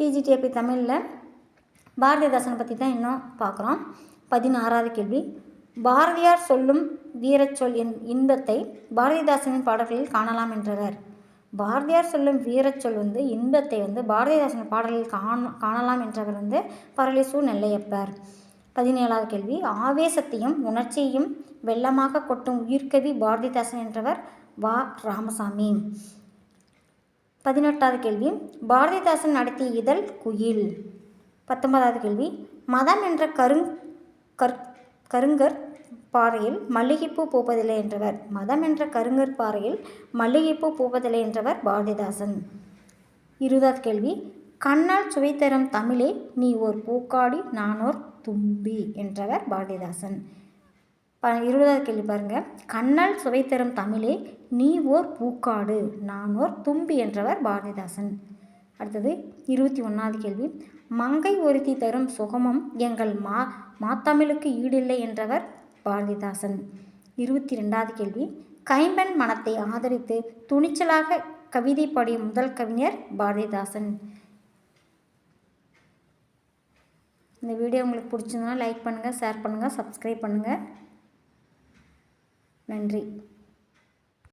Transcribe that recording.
பிஜிடிஏபி தமிழில் பாரதிதாசனை பற்றி தான் இன்னும் பார்க்குறோம். பதினாறாவது கேள்வி. பாரதியார் சொல்லும் வீரச்சொல் என் இன்பத்தை பாரதிதாசனின் பாடல்களில் காணலாம் என்றவர். பாரதியார் சொல்லும் வீரச்சொல் வந்து இன்பத்தை வந்து பாரதிதாசன் பாடலில் காண காணலாம் என்றவர் வந்து பரளிசு நெல்லையப்பர். பதினேழாவது கேள்வி. ஆவேசத்தையும் உணர்ச்சியையும் வெள்ளமாக கொட்டும் உயிர்க்கவி பாரதிதாசன் என்றவர் வா. ராமசாமி. பதினெட்டாவது கேள்வி. பாரதிதாசன் நடத்திய இதழ் குயில். பத்தொன்பதாவது கேள்வி. மதம் என்ற கருங் கற் கருங்கற் பாறையில் மல்லிகைப்பூ பூப்பதில்லை என்றவர். மதம் என்ற கருங்கற் பாறையில் மல்லிகைப்பூ பூப்பதில்லை என்றவர் பாரதிதாசன். இருபதாவது கேள்வி. கண்ணால் சுவை தரும் தமிழே நீ ஓர் பூக்காடி நானோர் தும்பி என்றவர் பாரதிதாசன். ப இருபதாவது கேள்வி பாருங்கள் கண்ணால் சுவை தரும் தமிழே நீ ஓர் பூக்காடு நானோர் தும்பி என்றவர் பாரதிதாசன். அடுத்தது இருபத்தி ஒன்றாவது கேள்வி. மங்கை ஒருத்தி தரும் சுகமும் எங்கள் மா மாத்தமிழுக்கு ஈடில்லை என்றவர் பாரதிதாசன். இருபத்தி ரெண்டாவது கேள்வி. கைம்பெண் மனத்தை ஆதரித்து துணிச்சலாக கவிதை பாடிய முதல் கவிஞர் பாரதிதாசன். இந்த வீடியோ உங்களுக்கு பிடிச்சிருந்தனா லைக் பண்ணுங்கள் ஷேர் பண்ணுங்கள் சப்ஸ்கிரைப் பண்ணுங்கள் நன்றி.